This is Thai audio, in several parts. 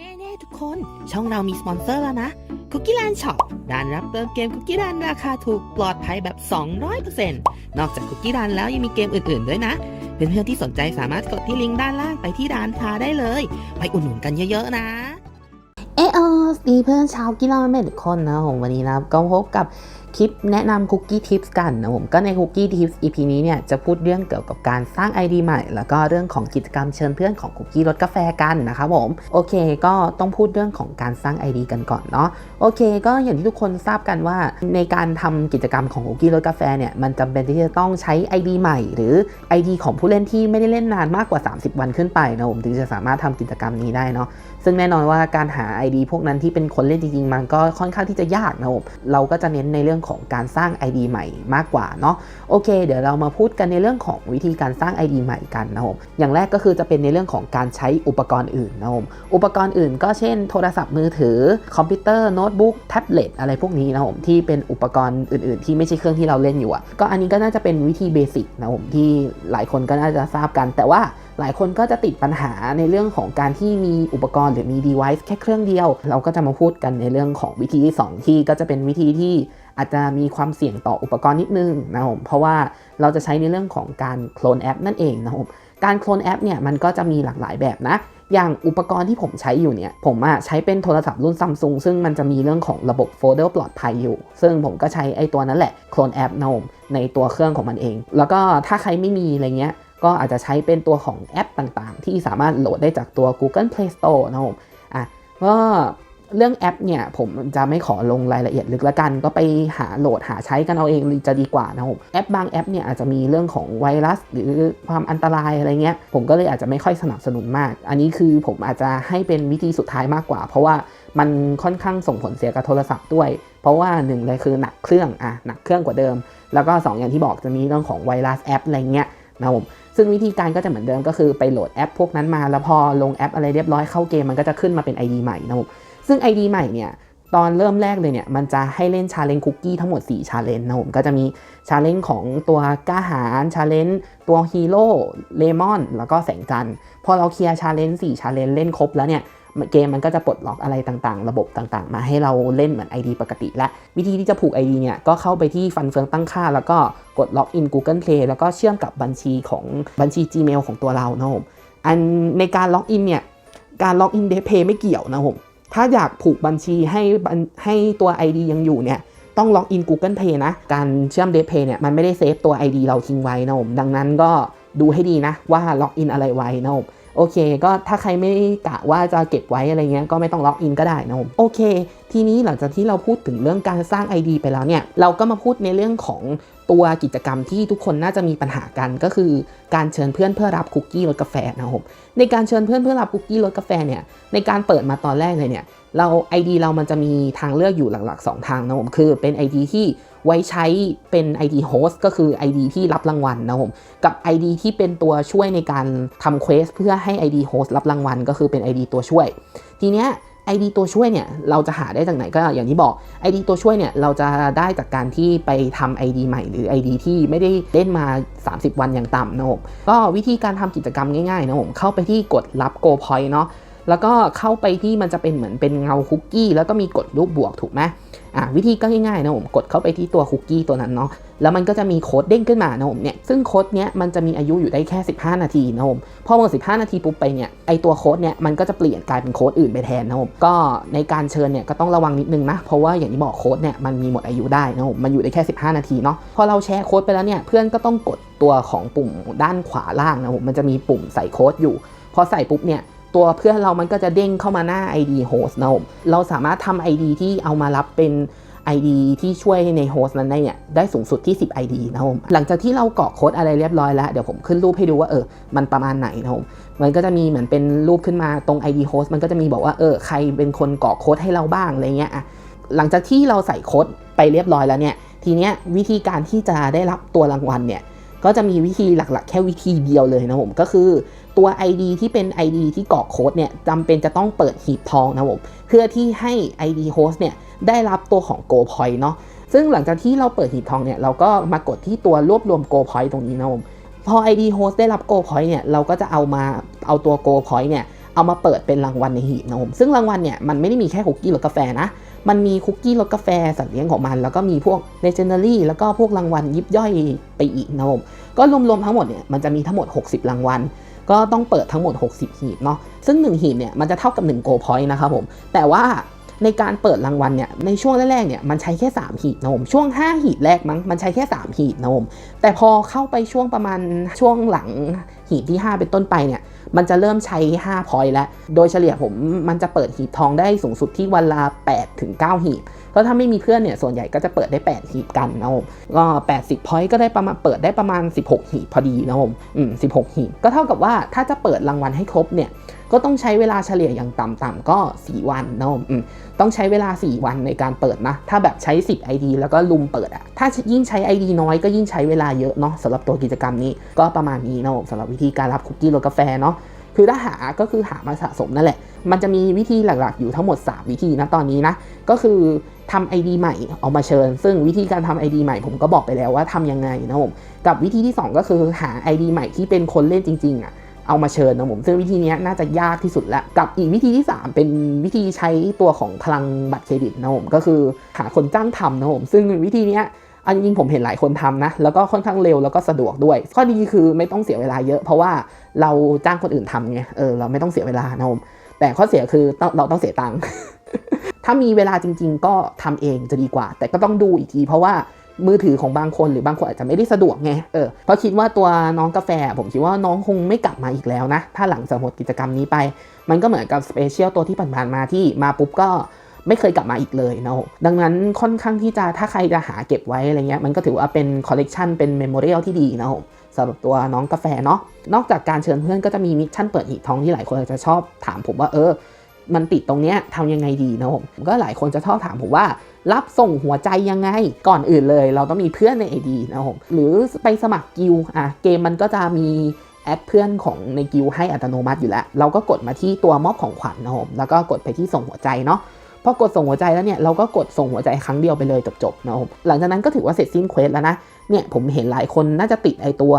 เน่ๆทุกคน ช่องเรามีสปอนเซอร์แล้วนะ Cookie Land Shop ร้านรับเติมเกม Cookie Land ราคาถูกปลอดภัยแบบ 200%นอกจาก Cookie Land แล้วยังมีเกมอื่นๆด้วยนะ เพื่อนๆที่สนใจสามารถกดที่ลิงก์ด้านล่างไปที่ร้านค้าได้เลย ไปอุดหนุนกันเยอะๆนะ เออสีเพื่อนชาวกีฬาเมทุกคนนะผมวันนี้นะก็พบกับ คลิปแนะนำคุกกี้ทิปส์กันนะผมก็ในคุกกี้ทิปส์ EP นี้เนี่ยจะพูดเรื่องเกี่ยวกับการสร้าง ID ใหม่ แล้วก็เรื่องของกิจกรรมเชิญเพื่อนของคุกกี้รสกาแฟกันนะครับผมโอเค ก็ต้องพูดเรื่องของการสร้าง ID กันก่อนเนาะโอเค ก็อย่างที่ทุกคนทราบกันว่าในการทำกิจกรรมของคุกกี้รสกาแฟเนี่ยมันจำเป็นที่จะต้องใช้ ID ใหม่ หรือ ID ของผู้เล่นที่ไม่ได้เล่นนานมากกว่า 30 วันขึ้นไปนะผมถึงจะสามารถทำกิจกรรมนี้ได้เนาะซึ่งแน่นอนว่าการหา ID พวกนั้นที่เป็นคนเล่นจริงๆมันก็ค่อนข้างที่จะยากนะผมเราก็จะเน้นในเรื่องของการสร้าง ID ใหม่มากกว่าเนาะโอเค เดี๋ยวเรามาพูดกันในเรื่องของวิธีการสร้าง ID ใหม่กันนะผมอย่างแรกก็คือจะเป็นในเรื่องของการใช้อุปกรณ์อื่นนะผมอุปกรณ์อื่นก็เช่น โทรศัพท์มือถือ คอมพิวเตอร์โน้ตบุ๊กแท็บเล็ตอะไรพวกนี้นะผมที่เป็นอุปกรณ์อื่น ๆ ที่ไม่ใช่เครื่องที่เราเล่นอยู่ก็อันนี้ก็น่าจะเป็นวิธีเบสิกนะผมที่หลายคนก็น่าจะทราบกันแต่ว่า หลายคนก็จะติดปัญหาในเรื่องของการที่มีอุปกรณ์หรือมี device แค่เครื่องเดียว เราก็จะมาพูดกันในเรื่องของวิธีที่สองที่ก็จะเป็นวิธีที่อาจจะมีความเสี่ยงต่ออุปกรณ์นิดนึงนะผมเพราะว่าเราจะใช้ในเรื่องของการโคลนแอปนั่นเองนะผมการโคลนแอปเนี่ยมันก็จะมีหลากหลายแบบนะอย่างอุปกรณ์ที่ผมใช้อยู่เนี่ย ผมอะใช้เป็นโทรศัพท์รุ่นซัมซุงซึ่งมันจะมีเรื่องของระบบโฟลเดอร์ปลอดภัยอยู่ ซึ่งผมก็ใช้ไอ้ตัวนั้นแหละโคลนแอปนะผมในตัวเครื่องของมันเอง แล้วก็ถ้าใครไม่มีอะไรเงี้ย ก็อาจจะใช้เป็นตัวของแอปต่างๆ ที่สามารถโหลดได้จากตัว Google Play Store นะผมอะก็เรื่องแอปเนี่ยผมจะไม่ขอลงรายละเอียดลึกละกัน ก็ไปหาโหลดหาใช้กันเอาเองจะดีกว่านะผมแอปบางแอปเนี่ยอาจจะมีเรื่องของไวรัส หรือความอันตรายอะไรเงี้ย ผมก็เลยอาจจะไม่ค่อยสนับสนุนมาก อันนี้คือผมอาจจะให้เป็นวิธีสุดท้ายมากกว่า เพราะว่ามันค่อนข้างส่งผลเสียกับโทรศัพท์ด้วย เพราะว่าหนึ่งเลยคือหนักเครื่องอะหนักเครื่องกว่าเดิม แล้วก็สองอย่างที่บอกจะมีเรื่องของไวรัสแอปอะไรเงี้ย นะผมซึ่งวิธีการก็จะเหมือนเดิมก็คือไปโหลดแอปพวกนั้นมาแล้วพอลงแอปอะไรเรียบร้อยเข้าเกมมันก็จะขึ้นมาเป็น ID ใหม่นะผมซึ่ง ID ใหม่เนี่ยตอนเริ่มแรกเลยเนี่ยมันจะให้เล่นชาเลนจ์คุกกี้ทั้งหมด 4 ชาเลนจ์นะผมก็จะมีชาเลนจ์ของตัวกล้าหาญชาเลนจ์ตัวฮีโร่เลมอนแล้วก็แสงจันทร์พอเราเคลียร์ชาเลนจ์4ชาเลนจ์เล่นครบแล้วเนี่ย เกมมันก็จะปลดล็อกอะไรต่างๆ ระบบต่างๆ มาให้เราเล่นเหมือน ID ปกติ และวิธีที่จะผูก ID เนี่ยก็เข้าไปที่ฟันเฟืองตั้งค่า แล้วก็กดล็อกอิน Google Play แล้วก็เชื่อมกับบัญชีของบัญชี Gmail ของตัวเรานะผมอันในการล็อกอินเนี่ยการล็อกอินเดเพย์ไม่เกี่ยวนะผมถ้าอยากผูกบัญชีให้ให้ตัว ID ยังอยู่เนี่ยต้องล็อกอิน Google Play นะ การเชื่อม d p a y เนี่ยมันไม่ได้เซฟตัว ID เราทิ้งไว้นะผมดังนั้นก็ดูให้ดีนะว่าล็อกอินอะไรไว้นะผม โอเค ก็ถ้าใครไม่กะว่าจะเก็บไว้อะไรเงี้ยก็ไม่ต้องล็อกอินก็ได้นะผมโอเค ทีนี้หลังจากที่เราพูดถึงเรื่องการสร้าง ID ไปแล้วเนี่ยเราก็มาพูดในเรื่องของตัวกิจกรรมที่ทุกคนน่าจะมีปัญหากันก็คือการเชิญเพื่อนเพื่อรับคุกกี้รสกาแฟนะครับผมในการเชิญเพื่อนเพื่อรับคุกกี้รสกาแฟเนี่ยในการเปิดมาตอนแรกเลยเนี่ย เรา ID เรามันจะมีทางเลือกอยู่หลักๆ 2 ทางนะผมคือเป็น ID ที่ไว้ใช้เป็น ID host ก็คือ ID ที่รับรางวัลนะผมกับ ID ที่เป็นตัวช่วยในการทำเควสเพื่อให้ ID host รับรางวัล ก็คือเป็น ID ตัวช่วย ทีเนี้ย ID ตัวช่วยเนี่ยเราจะหาได้จากไหนก็อย่างที่บอก ID ตัวช่วยเนี่ยเราจะได้จากการที่ไปทำ ID ใหม่หรือ ID ที่ไม่ได้เล่นมา 30 วันอย่างต่ำนะผมก็วิธีการทำกิจกรรมง่ายๆนะผมเข้าไปที่กดรับ Go Point เนาะ แล้วก็เข้าไปที่มันจะเป็นเหมือนเป็นเงาคุกกี้แล้วก็มีกดรูปบวกถูกไหมอะวิธีก็ง่ายๆนะผมกดเข้าไปที่ตัวคุกกี้ตัวนั้นเนาะแล้วมันก็จะมีโค้ดเด้งขึ้นมานะผมเนี่ยซึ่งโค้ดเนี้ยมันจะมีอายุอยู่ได้แค่ 15 นาทีนะผมพอหมด15 นาทีปุ๊บไปเนี่ยไอตัวโค้ดเนี่ยมันก็จะเปลี่ยนกลายเป็นโค้ดอื่นไปแทนนะผมก็ในการเชิญเนี่ยก็ต้องระวังนิดนึงนะเพราะว่าอย่างที่บอกโค้ดเนี่ยมันมีหมดอายุได้นะผมมันอยู่ได้แค่ 15 นาทีเนาะพอเราแชร์โค้ดไปแล้วเนี่ยเพื่อนก็ต้องกดตัวของปุ่มด้านขวาล่างนะผมมันจะมีปุ่มใส่โค้ดอยู่พอใส่ปุ๊บเนี่ย ตัวเพื่อนเรามันก็จะเด้งเข้ามาหน้า ID host นะผมเราสามารถทำ ID ที่เอามารับเป็น ID ที่ช่วยในโฮสต์นั้นได้เนี่ยได้สูงสุดที่ 10 ID นะผมหลังจากที่เรากรอกโค้ดอะไรเรียบร้อยแล้ว เดี๋ยวผมขึ้นรูปให้ดูว่าเออมันประมาณไหนนะผมมันก็จะมีเหมือนเป็นรูปขึ้นมาตรง ID host มันก็จะมีบอกว่าเออใครเป็นคนกรอกโค้ดให้เราบ้างอะไรเงี้ยอะหลังจากที่เราใส่โค้ดไปเรียบร้อยแล้วเนี่ยทีเนี้ยวิธีการที่จะได้รับตัวรางวัลเนี่ยก็จะมีวิธีหลักๆ แค่วิธีเดียวเลยนะผมก็คือ ตัว ID ที่เป็น ID ที่กรอกโค้ดเนี่ยจำเป็นจะต้องเปิดหีบทองนะผมเพื่อที่ให้ ID host เนี่ยได้รับตัวของ Go Point เนาะซึ่งหลังจากที่เราเปิดหีบทองเนี่ยเราก็มากดที่ตัวรวบรวม Go Point ตรงนี้นะผมพอ ID host ได้รับ Go Point เนี่ยเราก็จะเอามาเอาตัว Go Point เนี่ยเอามาเปิดเป็นรางวัลในหีบนะผมซึ่งรางวัลเนี่ยมันไม่ได้มีแค่คุกกี้รสกาแฟนะ มันมีคุกกี้รสกาแฟสัตว์เลี้ยงของมัน แล้วก็มีพวก legendary แล้วก็พวกรางวัลยิบย่อยไปอีกนะผมก็รวมๆทั้งหมดเนี่ยมันจะมีทั้งหมด 60 รางวัล ก็ต้องเปิดทั้งหมด 60 หีบเนาะซึ่ง 1 หีบเนี่ยมันจะเท่ากับ1 go point นะครับผมแต่ว่า ในการเปิดรางวัลเนี่ยในช่วงแรกๆเนี่ยมันใช้แค่ 3 หีบนะผมช่วง 5 หีบแรกมั้งมันใช้แค่ 3 หีบนะผมแต่พอเข้าไปช่วงประมาณช่วงหลังหีบที่ 5 เป็นต้นไปเนี่ยมันจะเริ่มใช้ 5 พอยต์แล้ว โดยเฉลี่ยผมมันจะเปิดหีบทองได้สูงสุดที่วันละ8ถึง9หีบก็ถ้าไม่มีเพื่อนเนี่ยส่วนใหญ่ก็จะเปิดได้ 8 หีบกันนะผมก็ 80 พอยต์ก็ได้ประมาณเปิดได้ประมาณ 16 หีบพอดีนะผมอืม16 หีบ ก็เท่ากับว่าถ้าจะเปิดรางวัลให้ครบเนี่ย ก็ต้องใช้เวลาเฉลี่ยอย่างต่ำๆก็ 4 วันนะต้องใช้เวลา 4 วันในการเปิดนะ ถ้าแบบใช้ 10 ID แล้วก็ลุมเปิดอะถ้ายิ่งใช้ ID น้อยก็ยิ่งใช้เวลาเยอะเนาะสำหรับตัวกิจกรรมนี้ก็ประมาณนี้นะสำหรับวิธีการรับคุกกี้รสกาแฟเนาะคือถ้าหาก็คือหามาสะสมนั่นแหละ มันจะมีวิธีหลักๆ อยู่ทั้งหมด 3 วิธีนะตอนนี้นะ ก็คือทำ ID ใหม่เอามาเชิญ ซึ่งวิธีการทำ ID ใหม่ผมก็บอกไปแล้วว่าทำยังไงนะผม กับวิธีที่ 2 ก็คือหา ID ใหม่ที่เป็นคนเล่นจริงๆอะ เอามาเชิญนะผมซึ่งวิธีนี้น่าจะยากที่สุดละกับอีกวิธีที่ 3 เป็นวิธีใช้ตัวของพลังบัตรเครดิตนะผมก็คือหาคนจ้างทำนะผมซึ่งวิธีนี้อันจริงๆผมเห็นหลายคนทำนะ แล้วก็ค่อนข้างเร็วแล้วก็สะดวกด้วย ข้อดีคือไม่ต้องเสียเวลาเยอะ เพราะว่าเราจ้างคนอื่นทำไงเออเราไม่ต้องเสียเวลานะผมแต่ข้อเสียคือเราต้องเสียตังค์ถ้ามีเวลาจริง ๆ ก็ทำเองจะดีกว่า แต่ก็ต้องดูอีกที เพราะว่า มือถือของบางคนหรือบางคนอาจจะไม่ได้สะดวกไงเออเพราะคิดว่าตัวน้องกาแฟ ผมคิดว่าน้องคงไม่กลับมาอีกแล้วนะ ถ้าหลังจากหมดกิจกรรมนี้ไป มันก็เหมือนกับสเปเชียลตัวที่ผ่านๆมาที่มาปุ๊บก็ไม่เคยกลับมาอีกเลยนะดังนั้นค่อนข้างที่จะถ้าใครจะหาเก็บไว้อะไรเงี้ยมันก็ถือว่าเป็นคอลเลกชันเป็นเมมโมเรียลที่ดีนะผมสำหรับตัวน้องกาแฟเนาะนอกจากการเชิญเพื่อนก็จะมีมิชชั่นเปิดหีบทองที่หลายคนอาจจะชอบถามผมว่าเออ มันติดตรงเนี้ยทำยังไงดีนะผมก็หลายคนจะชอบถามผมว่า รับส่งหัวใจยังไง ก่อนอื่นเลย เราต้องมีเพื่อนใน ID นะผมหรือไปสมัครกิลอะเกมมันก็จะมีแอดเพื่อนของในกิลให้อัตโนมัติอยู่แล้ว เราก็กดมาที่ตัวมอบของขวัญนะผมแล้วก็กดไปที่ส่งหัวใจเนาะพอกดส่งหัวใจแล้วเนี่ยเราก็กดส่งหัวใจครั้งเดียวไปเลยจบๆนะครับหลังจากนั้นก็ถือว่าเสร็จสิ้นเควสแล้วนะเนี่ยผมเห็นหลายคนน่าจะติดไอตัว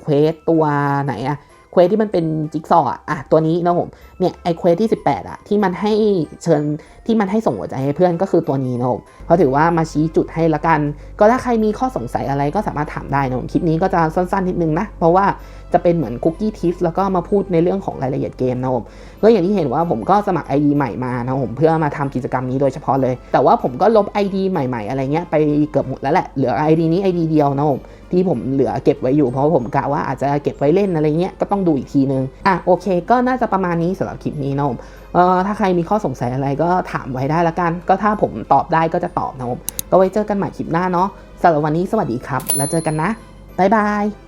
เควสตัวไหนอะ เควสที่มันเป็นจิ๊กซอว์อะอะตัวนี้นะผมเนี่ยไอเควสที่ 18อะที่มันให้เชิญที่มันให้ส่งหัวใจให้เพื่อนก็คือตัวนี้นะผมเพราะถือว่ามาชี้จุดให้ละกัน ก็ถ้าใครมีข้อสงสัยอะไรก็สามารถถามได้นะผมคลิปนี้ก็จะสั้นๆนิดนึงนะ เพราะว่าจะเป็นเหมือนคุกกี้ทิปแล้วก็มาพูดในเรื่องของรายละเอียดเกมนะผมก็อย่างที่เห็นว่าผมก็สมัคร ID ใหม่มานะผมเพื่อมาทำกิจกรรมนี้โดยเฉพาะเลย แต่ว่าผมก็ลบ ID ใหม่ ๆ อะไรเงี้ยไปเกือบหมดแล้วแหละเหลือ ID นี้ ID เดียวนะผม ที่ผมเหลือเก็บไว้อยู่เพราะผมกะว่าอาจจะเก็บไว้เล่นอะไรเงี้ยก็ต้องดูอีกทีนึงอะโอเค ก็น่าจะประมาณนี้สำหรับคลิปนี้นะผมเอ่อถ้าใครมีข้อสงสัยอะไรก็ถามไว้ได้ละกัน ก็ถ้าผมตอบได้ก็จะตอบนะผมก็ไว้เจอกันใหม่คลิปหน้าเนาะสำหรับวันนี้สวัสดีครับ แล้วเจอกันนะบ๊ายบาย